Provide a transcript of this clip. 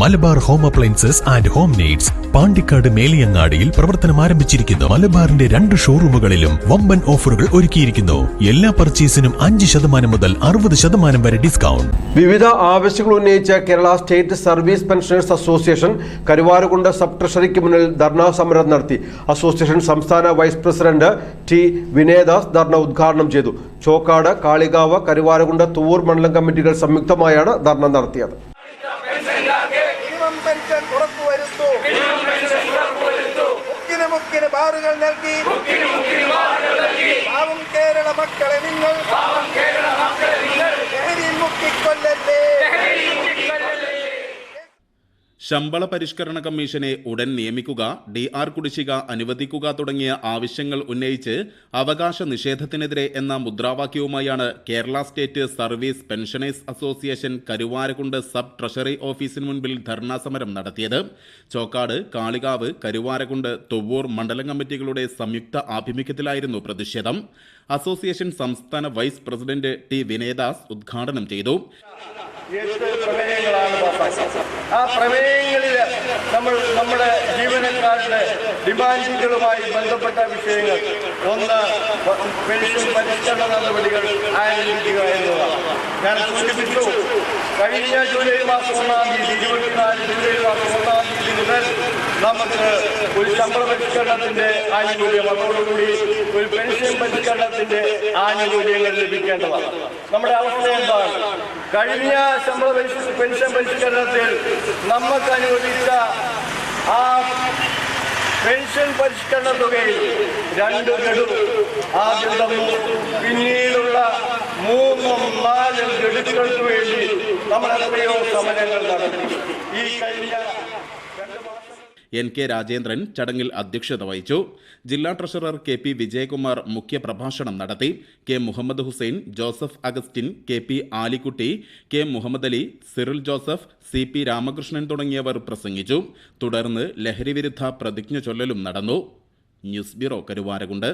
Malabar home appliances and home needs Pandikkad മേലിയങ്ങാടിയിൽ പ്രവർത്തനം ആരംഭിച്ചിരിക്കുന്നു. മലബാറിന്റെ രണ്ട് ഷോറൂമുകളിലും വമ്പൻ ഓഫറുകൾ ഒരുക്കിയിരിക്കുന്നു. എല്ലാ പർച്ചേസിനും അഞ്ച് ശതമാനം മുതൽ അറുപത് ശതമാനം വരെ ഡിസ്കൗണ്ട്. വിവിധ ആവശ്യങ്ങൾ ഉന്നയിച്ച Kerala state service pensioners association Karuvarakundu sub ട്രഷറിക്ക് മുന്നിൽ ധർണാ സമരം നടത്തി. അസോസിയേഷൻ സംസ്ഥാന vice president T Vinayadas dharna ഉദ്ഘാടനം ചെയ്തു. ചോക്കാട് കാളികാവ് കരുവാരുകുണ്ട് തൂവൂർ മണ്ഡലം കമ്മിറ്റികൾ സംയുക്തമായാണ് ധർണ നടത്തിയത്. പെൻഷൻ ഉറപ്പുവരുത്തു മുക്കിന് മുക്കിന് ബാറുകൾ നൽകി. പാവം കേരള മക്കളെ നിങ്ങൾ. ശമ്പള പരിഷ്കരണ കമ്മീഷനെ ഉടൻ നിയമിക്കുക ഡി ആർ കുടിശ്ശിക അനുവദിക്കുക തുടങ്ങിയ ആവശ്യങ്ങൾ ഉന്നയിച്ച് അവകാശ നിഷേധത്തിനെതിരെ എന്ന മുദ്രാവാക്യവുമായാണ് Kerala state service pensioners association Karuvarakundu sub treasury ഓഫീസിന് മുൻപിൽ ധർണാ സമരം നടത്തിയത്. ചോക്കാട് കാളികാവ് കരുവാരക്കുണ്ട് തൊവ്വൂർ മണ്ഡലം കമ്മിറ്റികളുടെ സംയുക്ത ആഭിമുഖ്യത്തിലായിരുന്നു പ്രതിഷേധം. അസോസിയേഷൻ സംസ്ഥാന വൈസ് പ്രസിഡന്റ് ടി വിനയദാസ് ഉദ്ഘാടനം ചെയ്തു. ആ പ്രമേയങ്ങളിൽ നമ്മൾ നമ്മുടെ ജീവനക്കാരുടെ ഡിമാൻഡുകളുമായി ബന്ധപ്പെട്ട വിഷയങ്ങൾ. ഒന്ന് പെൻഷൻ പരിഷ്കരണ നടപടികൾ ആരംഭിക്കുക എന്നതാണ്. ഞാൻ സൂചിപ്പിച്ചു കഴിഞ്ഞ ജൂലൈ മാസം ഒന്നാം തീയതി ഇരുപത്തിനാല് ജൂലൈ മാസം ഒന്നാം തീയതി മുതൽ നമുക്ക് ഒരു ശമ്പള പരിഷ്കരണത്തിന്റെ ആനുകൂല്യം. അതോടുകൂടി ഒരു പെൻഷൻ പരിഷ്കരണത്തിന്റെ ആനുകൂല്യങ്ങൾ ലഭിക്കേണ്ടതാണ്. നമ്മുടെ അവസ്ഥ എന്താണ്? കഴിഞ്ഞ ശമ്പള പെൻഷൻ പരിഷ്കരണത്തിൽ നമുക്ക് അനുവദിച്ച ആ പെൻഷൻ പരിഷ്കരണ തുകയിൽ രണ്ട് ഗഡു ആദ്യം പിന്നീടുള്ള മൂന്നും നാലും ഗഡുക്കൾക്ക് വേണ്ടി നമ്മൾ എത്രയോ സമരങ്ങൾ നടത്തി. ഈ കഴിഞ്ഞ രണ്ട് മാസം എൻ കെ രാജേന്ദ്രൻ ചടങ്ങിൽ അധ്യക്ഷത വഹിച്ചു. ജില്ലാ ട്രഷറർ കെ പി വിജയകുമാർ മുഖ്യപ്രഭാഷണം നടത്തി. K Muhammad Hussain Joseph Augustine K P Alikutty K Muhammad Ali Cyril Joseph C P Ramakrishnan തുടങ്ങിയവർ പ്രസംഗിച്ചു. തുടർന്ന് ലഹരിവിരുദ്ധ പ്രതിജ്ഞ ചൊല്ലലും നടന്നു. News bureau Karuvarakundu.